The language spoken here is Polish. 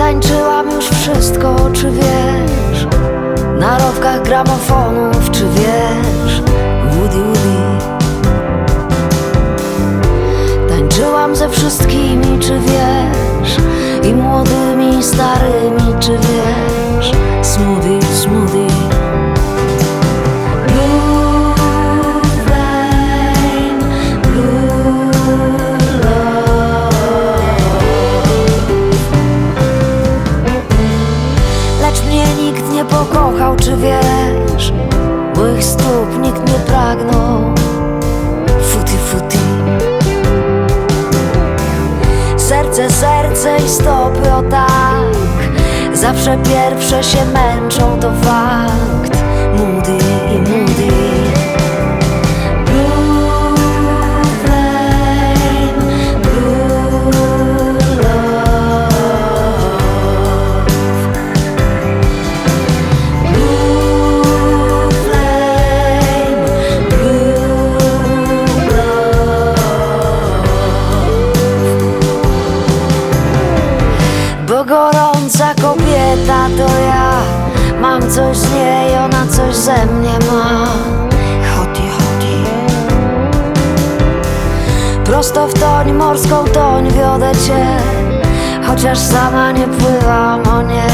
Przetańczyłam już wszystko, czy wiesz? Na rowkach gramofonów, czy wiesz? Woody Woody Tańczyłam ze wszystkimi, czy wiesz? I młodymi, i starymi, czy wiesz? Smoothie Moich stóp nikt nie pragnął. Futi, futi Serce, serce i stopy, o tak. Zawsze pierwsze się męczą, to fakt gorąca kobieta to ja. Mam coś z niej, ona coś ze mnie ma. Hoti, hoti. Prosto w toń, morską toń wiodę cię. Chociaż sama nie pływam, o nie